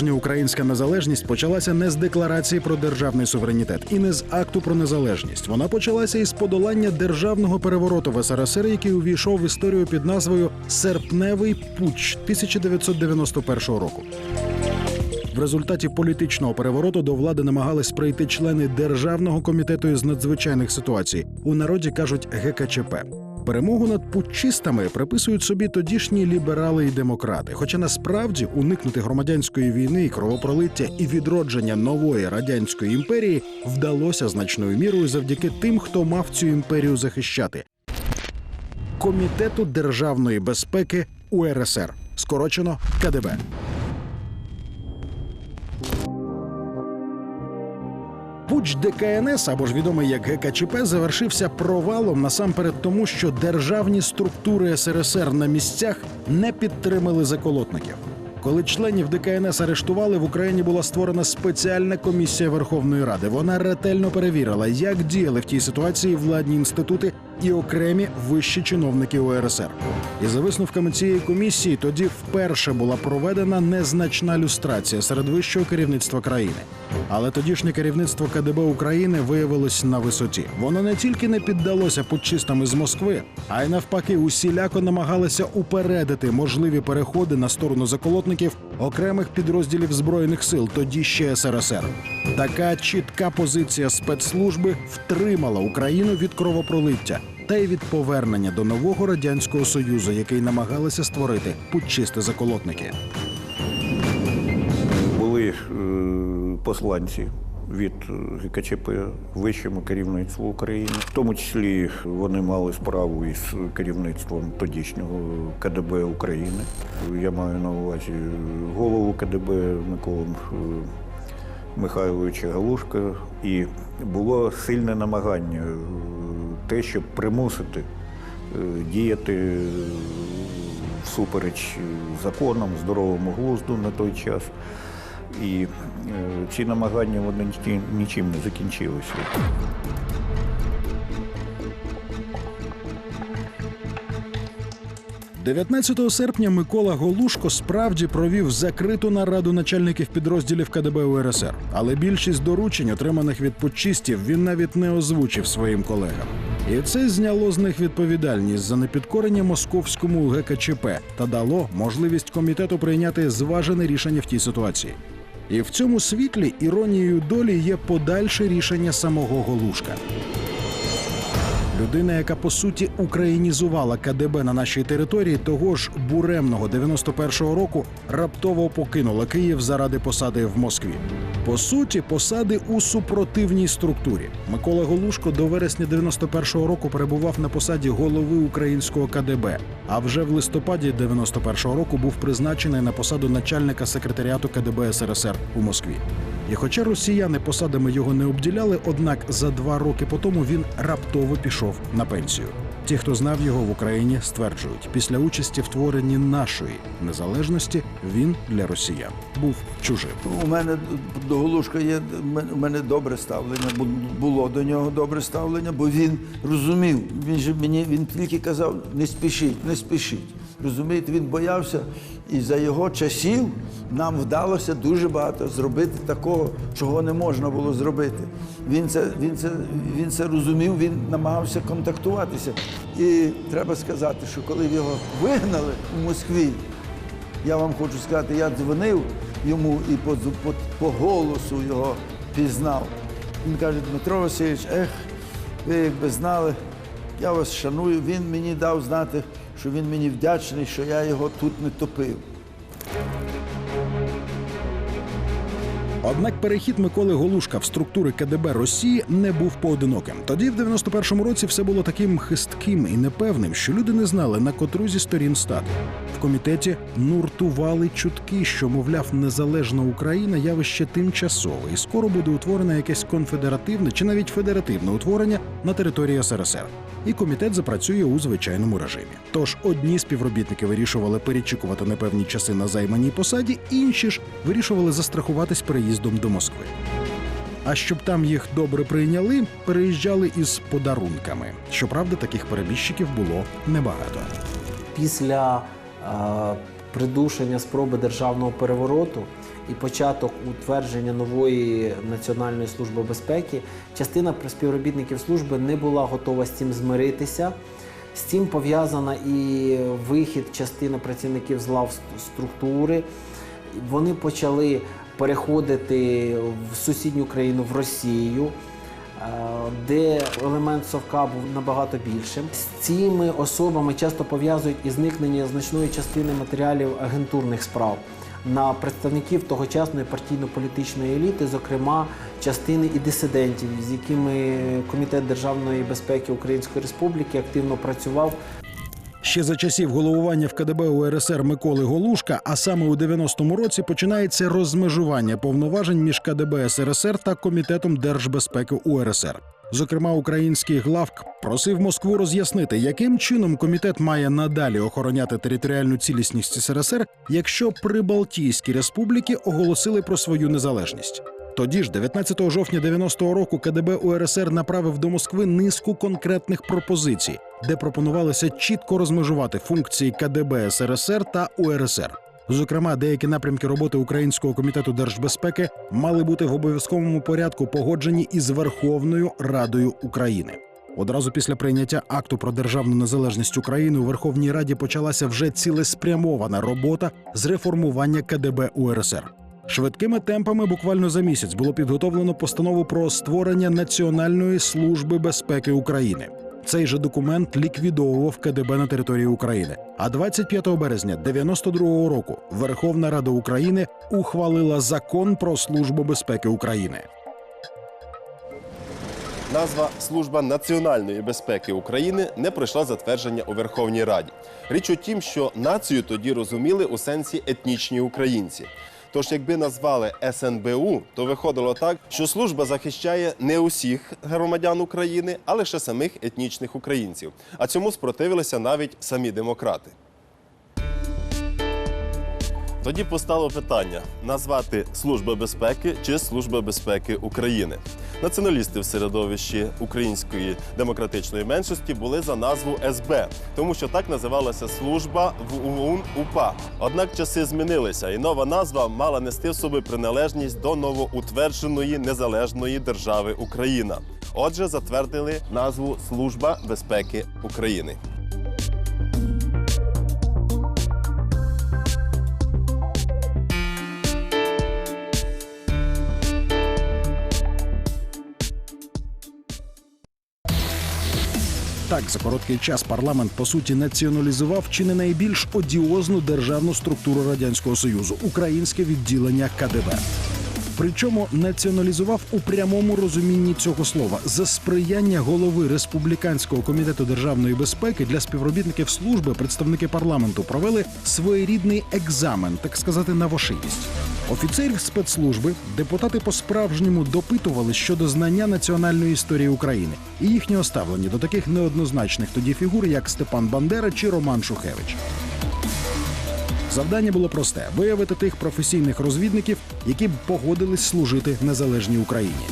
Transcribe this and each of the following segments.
Справжня українська незалежність почалася не з декларації про державний суверенітет і не з акту про незалежність. Вона почалася із подолання державного перевороту в СРСР, який увійшов в історію під назвою Серпневий путч 1991 року. В результаті політичного перевороту до влади намагались прийти члени Державного комітету із надзвичайних ситуацій. У народі кажуть ГКЧП. Перемогу над путчистами приписують собі тодішні ліберали і демократи. Хоча насправді уникнути громадянської війни, кровопролиття і відродження нової радянської імперії вдалося значною мірою завдяки тим, хто мав цю імперію захищати. Комітету державної безпеки УРСР, скорочено КДБ. Путч ДКНС, або ж відомий як ГКЧП, завершився провалом насамперед тому, що державні структури СРСР на місцях не підтримали заколотників. Коли членів ДКНС арештували, в Україні була створена спеціальна комісія Верховної Ради. Вона ретельно перевірила, як діяли в тій ситуації владні інститути і окремі вищі чиновники УРСР. І за висновками цієї комісії тоді вперше була проведена незначна люстрація серед вищого керівництва країни. Але тодішнє керівництво КДБ України виявилось на висоті. Воно не тільки не піддалося путчистам із Москви, а й навпаки усіляко намагалося упередити можливі переходи на сторону заколотників окремих підрозділів збройних сил тоді ще СРСР. Така чітка позиція спецслужби втримала Україну від кровопролиття та й від повернення до нового радянського союзу, який намагалися створити путчисти заколотники. Були е, посланці від е, ГКЧП вищому керівництву України. В тому числі вони мали справу із керівництвом тодішнього КДБ України. Я маю на увазі голову КДБ Миколу е, Михайловича Галушка. І було сильне намагання е, те, щоб примусити е, діяти е, всупереч законам, здоровому глузду на той час. І ці намагання вони нічим не закінчилися. 19 серпня Микола Голушко справді провів закриту нараду начальників підрозділів КДБ УРСР, але більшість доручень, отриманих від путчистів, він навіть не озвучив своїм колегам. І це зняло з них відповідальність за непідкорення московському ГКЧП та дало можливість комітету прийняти зважене рішення в тій ситуації. І в цьому світлі іронією долі є подальше рішення самого Голушка. Людина, яка по суті українізувала КДБ на нашій території, того ж буремного 91-го року раптово покинула Київ заради посади в Москві. По суті, посади у супротивній структурі. Микола Голушко до вересня 91-го року перебував на посаді голови українського КДБ. А вже в листопаді 91-го року був призначений на посаду начальника секретаріату КДБ СРСР у Москві. І хоча росіяни посадами його не обділяли, однак за два роки по тому він раптово пішов на пенсію. Ті, хто знав його в Україні, стверджують, після участі в творенні нашої незалежності він для росіян був чужим. У мене до Голушка є у мене добре ставлення, бу- було до нього добре ставлення, бо він розумів. Він же мені він тільки казав: не спішіть, не спішіть. Розумієте, він боявся, і за його часів нам вдалося дуже багато зробити такого, чого не можна було зробити. Він це, він це, він це розумів, він намагався контактуватися. І треба сказати, що коли його вигнали у Москві, я вам хочу сказати, я дзвонив йому і по, по, по голосу його пізнав. Він каже, Дмитро Васильович, ех, ви якби знали, я вас шаную. Він мені дав знати, що він мені вдячний, що я його тут не топив. Однак перехід Миколи Голушка в структури КДБ Росії не був поодиноким. Тоді, в 91-му році, все було таким хистким і непевним, що люди не знали на котру зі сторін стати. Комітеті нуртували чутки, що, мовляв, незалежна Україна явище тимчасове, і скоро буде утворене якесь конфедеративне чи навіть федеративне утворення на території СРСР. І комітет запрацює у звичайному режимі. Тож одні співробітники вирішували перечікувати непевні часи на займаній посаді, інші ж вирішували застрахуватись переїздом до Москви. А щоб там їх добре прийняли, переїжджали із подарунками. Щоправда, таких перебіжчиків було небагато. після придушення спроби державного перевороту і початок утвердження нової Національної служби безпеки, частина співробітників служби не була готова з цим змиритися. З цим пов'язана і вихід частини працівників з лав структури. Вони почали переходити в сусідню країну в Росію, де елемент совка був набагато більшим. З цими особами часто пов'язують і зникнення значної частини матеріалів агентурних справ на представників тогочасної партійно-політичної еліти, зокрема частини і дисидентів, з якими Комітет державної безпеки Української Республіки активно працював Ще за часів головування в КДБ УРСР Миколи Голушка, а саме у 90-му році починається розмежування повноважень між КДБ СРСР та Комітетом держбезпеки УРСР. Зокрема, український главк просив Москву роз'яснити, яким чином комітет має надалі охороняти територіальну цілісність СРСР, якщо Прибалтійські республіки оголосили про свою незалежність. Тоді ж, 19 жовтня 90-го року, КДБ УРСР направив до Москви низку конкретних пропозицій, де пропонувалося чітко розмежувати функції КДБ СРСР та УРСР. Зокрема, деякі напрямки роботи Українського комітету держбезпеки мали бути в обов'язковому порядку погоджені із Верховною Радою України. Одразу після прийняття акту про державну незалежність України у Верховній Раді почалася вже цілеспрямована робота з реформування КДБ УРСР. Швидкими темпами буквально за місяць було підготовлено постанову про створення Національної служби безпеки України. Цей же документ ліквідовував КДБ на території України. А 25 березня 92-го року Верховна Рада України ухвалила закон про службу безпеки України. Назва Служба національної безпеки України не пройшла затвердження у Верховній Раді. Річ у тім, що націю тоді розуміли у сенсі етнічні українці. Тож, якби назвали СНБУ, то виходило так, що служба захищає не усіх громадян України, а лише самих етнічних українців. А цьому спротивилися навіть самі демократи. Тоді постало питання назвати Служба безпеки чи Служба безпеки України. Націоналісти в середовищі української демократичної меншості були за назву СБ, тому що так називалася служба в УУН УПА. Однак часи змінилися, і нова назва мала нести в собі приналежність до новоутвердженої незалежної держави Україна. Отже, затвердили назву Служба безпеки України. Так, за короткий час парламент по суті націоналізував чи не найбільш одіозну державну структуру радянського союзу українське відділення КДБ. Причому націоналізував у прямому розумінні цього слова за сприяння голови республіканського комітету державної безпеки для співробітників служби представники парламенту провели своєрідний екзамен, так сказати, на вошивість. Офіцерів спецслужби депутати по-справжньому допитували щодо знання національної історії України і їхнього ставлення до таких неоднозначних тоді фігур, як Степан Бандера чи Роман Шухевич. Завдання було просте виявити тих професійних розвідників, які б погодились служити незалежній Україні.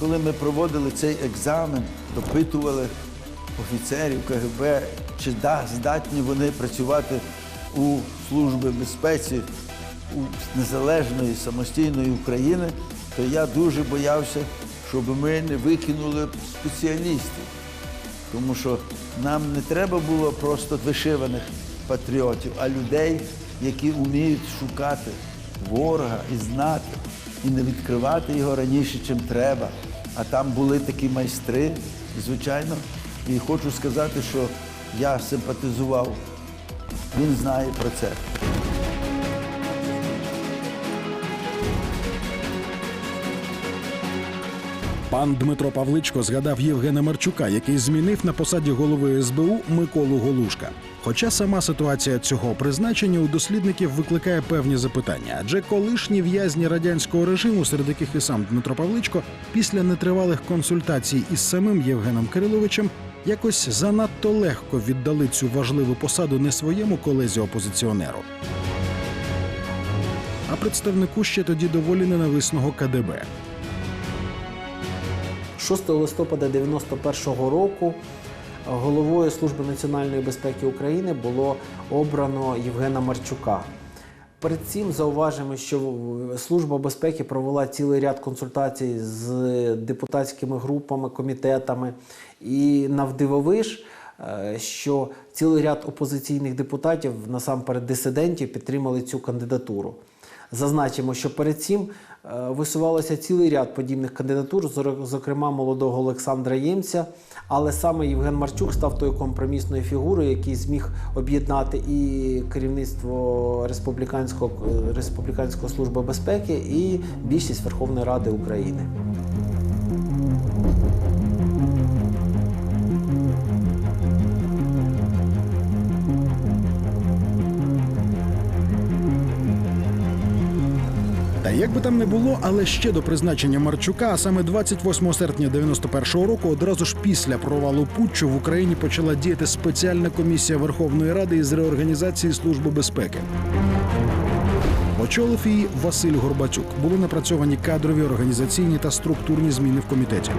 Коли ми проводили цей екзамен, допитували офіцерів КГБ, чи да, здатні вони працювати у службі безпеці у незалежної самостійної України, то я дуже боявся, щоб ми не викинули спеціалістів. Тому що нам не треба було просто вишиваних патріотів, а людей, які вміють шукати ворога і знати, і не відкривати його раніше, чим треба. А там були такі майстри, звичайно. І хочу сказати, що я симпатизував. Він знає про це. Пан Дмитро Павличко згадав Євгена Марчука, який змінив на посаді голови СБУ Миколу Голушка. Хоча сама ситуація цього призначення у дослідників викликає певні запитання, адже колишні в'язні радянського режиму, серед яких і сам Дмитро Павличко, після нетривалих консультацій із самим Євгеном Кириловичем якось занадто легко віддали цю важливу посаду не своєму колезі опозиціонеру, а представнику ще тоді доволі ненависного КДБ. 6 листопада 91-го року головою Служби національної безпеки України було обрано Євгена Марчука. Перед цим зауважимо, що Служба безпеки провела цілий ряд консультацій з депутатськими групами, комітетами і навдивовиш, е, що цілий ряд опозиційних депутатів, насамперед дисидентів, підтримали цю кандидатуру. Зазначимо, що перед цим висувалося цілий ряд подібних кандидатур, зокрема молодого Олександра Ємця. Але саме Євген Марчук став тою компромісною фігурою, який зміг об'єднати і керівництво республіканського республіканської служби безпеки, і більшість Верховної Ради України. Як би там не було, але ще до призначення Марчука, а саме 28 серпня 91-го року, одразу ж після провалу путчу в Україні почала діяти спеціальна комісія Верховної Ради із реорганізації служби безпеки. Очолив її Василь Горбатюк. Були напрацьовані кадрові, організаційні та структурні зміни в комітеті.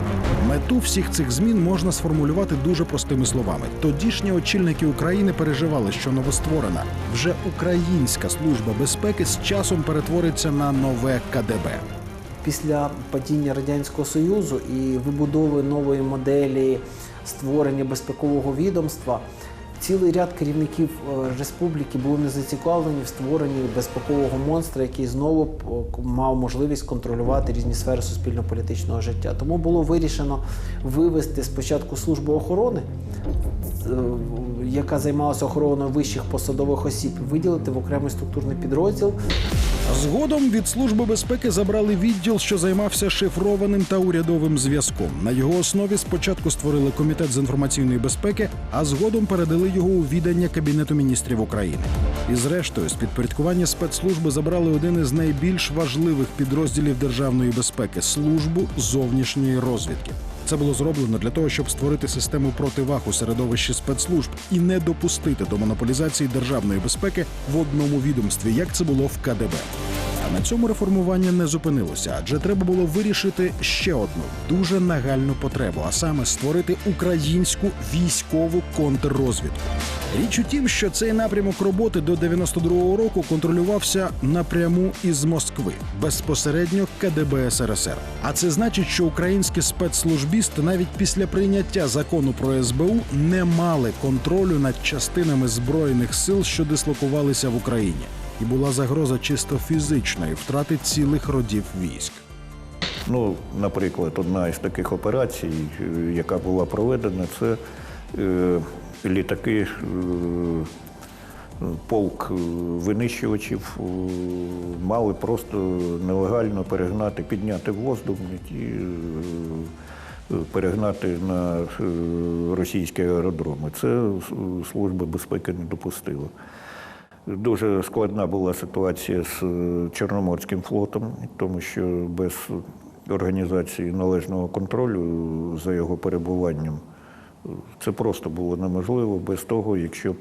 Мету всіх цих змін можна сформулювати дуже простими словами. Тодішні очільники України переживали, що новостворена вже українська служба безпеки з часом перетвориться на нове КДБ. Після падіння Радянського Союзу і вибудови нової моделі створення безпекового відомства, цілий ряд керівників е, республіки були не зацікавлені в створенні безпекового монстра, який знову мав можливість контролювати різні сфери суспільно-політичного життя. Тому було вирішено вивести спочатку службу охорони, е, яка займалася охороною вищих посадових осіб, виділити в окремий структурний підрозділ, Згодом від служби безпеки забрали відділ, що займався шифрованим та урядовим зв'язком. На його основі спочатку створили комітет з інформаційної безпеки, а згодом передали його у відання Кабінету міністрів України. І зрештою, з підпорядкування спецслужби забрали один із найбільш важливих підрозділів державної безпеки службу зовнішньої розвідки. Це було зроблено для того, щоб створити систему противаг у середовищі спецслужб і не допустити до монополізації державної безпеки в одному відомстві, як це було в КДБ. На цьому реформування не зупинилося, адже треба було вирішити ще одну дуже нагальну потребу, а саме створити українську військову контррозвідку. Річ у тім, що цей напрямок роботи до 92-го року контролювався напряму із Москви, безпосередньо КДБ СРСР. А це значить, що українські спецслужбісти навіть після прийняття закону про СБУ не мали контролю над частинами збройних сил, що дислокувалися в Україні, і була загроза чисто фізичної втрати цілих родів військ. Ну, наприклад, одна із таких операцій, е, яка була проведена, це е, літаки, е, полк е, винищувачів е, мали просто нелегально перегнати, підняти в воздух і перегнати на російські аеродроми. Це Служба безпеки не допустила. Дуже складна була ситуація з е, Чорноморським флотом, тому що без організації належного контролю за його перебуванням е, це просто було неможливо без того, якщо б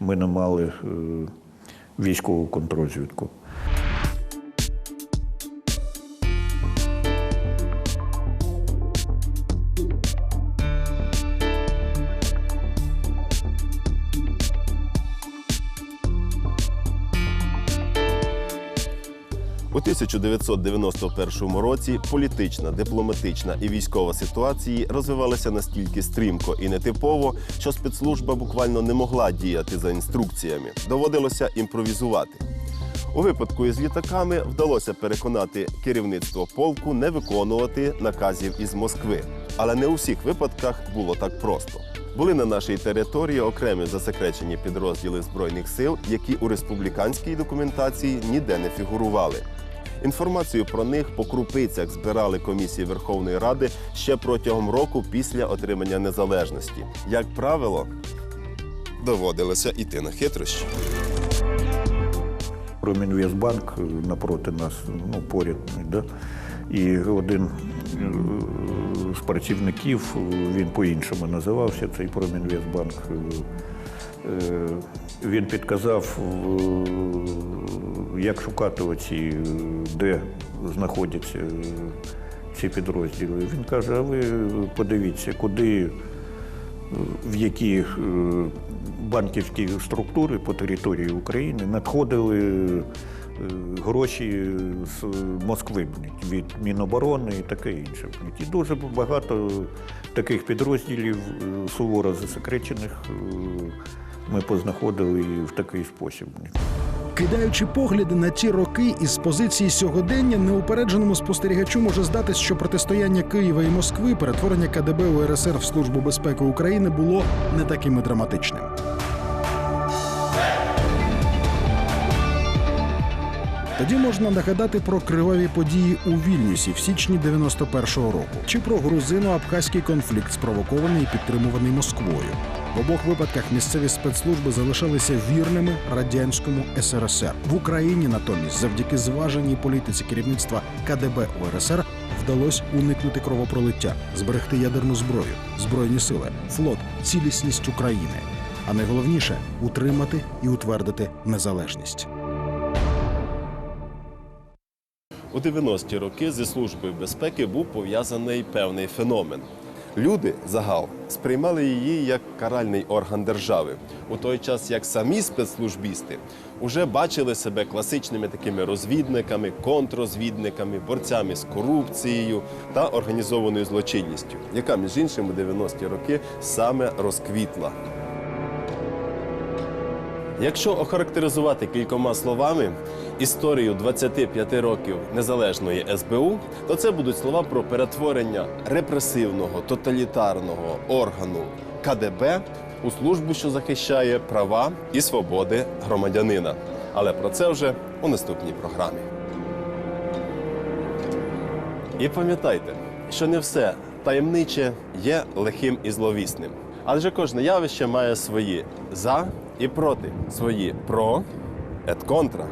ми не мали е, військову контррозвідку. 1991 році політична, дипломатична і військова ситуації розвивалися настільки стрімко і нетипово, що спецслужба буквально не могла діяти за інструкціями. Доводилося імпровізувати. У випадку із літаками вдалося переконати керівництво полку не виконувати наказів із Москви. Але не у всіх випадках було так просто. Були на нашій території окремі засекречені підрозділи збройних сил, які у республіканській документації ніде не фігурували. Інформацію про них по крупицях збирали комісії Верховної Ради ще протягом року після отримання незалежності. Як правило, доводилося йти на хитрощі. Промінвестбанк е, напроти нас, ну, поряд. Да? І один е, з працівників, е, він по-іншому називався, цей Промінвестбанк. Е, Він підказав, е, як шукати оці, е, де знаходяться ці підрозділи. Він каже, а ви подивіться, куди в які банківські структури по території України надходили гроші з Москви від Міноборони і таке інше. І дуже багато таких підрозділів суворо засекречених ми познаходили в такий спосіб. Кидаючи погляди на ті роки із позиції сьогодення, неупередженому спостерігачу може здатись, що протистояння Києва і Москви, перетворення КДБ УРСР в Службу безпеки України було не таким і драматичним. Тоді можна нагадати про криваві події у Вільнюсі в січні 91-го року, чи про грузино-абхазький конфлікт, спровокований і підтримуваний Москвою. В обох випадках місцеві спецслужби залишалися вірними радянському СРСР. В Україні натомість, завдяки зваженій політиці керівництва КДБ УРСР, вдалося уникнути кровопролиття, зберегти ядерну зброю, збройні сили, флот, цілісність України. А найголовніше утримати і утвердити незалежність. У 90-ті роки зі службою безпеки був пов'язаний певний феномен. Люди загал сприймали її як каральний орган держави, у той час як самі спецслужбісти вже бачили себе класичними такими розвідниками, контррозвідниками, борцями з корупцією та організованою злочинністю, яка між іншим у 90-ті роки саме розквітла. Якщо охарактеризувати кількома словами історію 25 років незалежної СБУ, то це будуть слова про перетворення репресивного тоталітарного органу КДБ у службу, що захищає права і свободи громадянина. Але про це вже у наступній програмі. І пам'ятайте, що не все таємниче є лихим і зловісним. Адже кожне явище має свої за і проти, свої про ет контра.